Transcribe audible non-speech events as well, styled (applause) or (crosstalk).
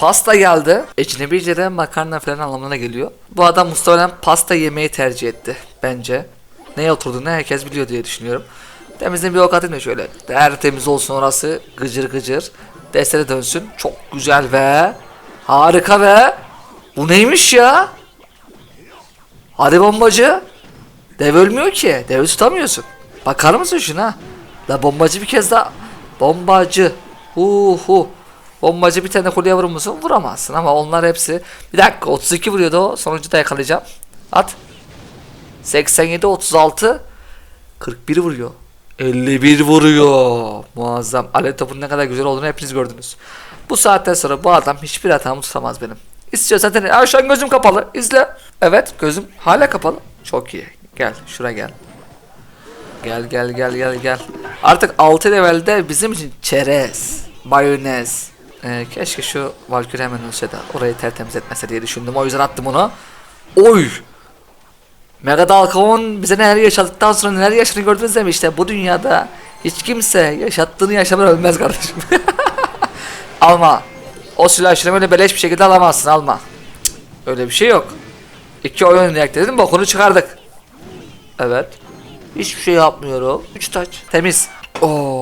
pasta geldi. Ecnebice de makarna falan anlamına geliyor. Bu adam muhtemelen pasta yemeyi tercih etti bence. Neye oturduğunu herkes biliyor diye düşünüyorum. Temizliğin bir ok atayım şöyle. Tertemiz olsun orası. Gıcır gıcır. Destere dönsün. Çok güzel be. Harika be. Bu neymiş ya? Hadi bombacı. Dev ölmüyor ki. Devi tutamıyorsun. Bakar mısın şuna? La bombacı bir kez daha. Bombacı. Hu hu. Bombacı bir tane kuleye vurur musun? Vuramazsın ama onlar hepsi. Bir dakika 32 vuruyordu o. Sonuncu da yakalayacağım. At. 87 36 41 vuruyor. 51 vuruyor. Muazzam. Alev topunun ne kadar güzel olduğunu hepiniz gördünüz. Bu saatten sonra bu adam hiçbir hatamı tutamaz benim. İstiyor zaten. Aa, şu an gözüm kapalı. İzle. Evet gözüm hala kapalı. Çok iyi. Gel şuraya gel. Gel gel gel gel gel. Artık 6 levelde bizim için çerez, mayonez. Ee, keşke şu Valkyrie hemen ölse de orayı tertemiz etmese diye düşündüm. O yüzden attım onu. Oy! Mega Dalkavon bize neler yaşadıktan sonra neler yaşadığını gördünüz mi? İşte bu dünyada hiç kimse yaşattığını yaşamadan ölmez kardeşim. (laughs) alma. O silah şunu böyle beleş bir şekilde alamazsın alma. Öyle bir şey yok. İki oyun oynayak dedim bokunu çıkardık. Evet. Hiçbir şey yapmıyorum. Üç taç. Temiz. Oo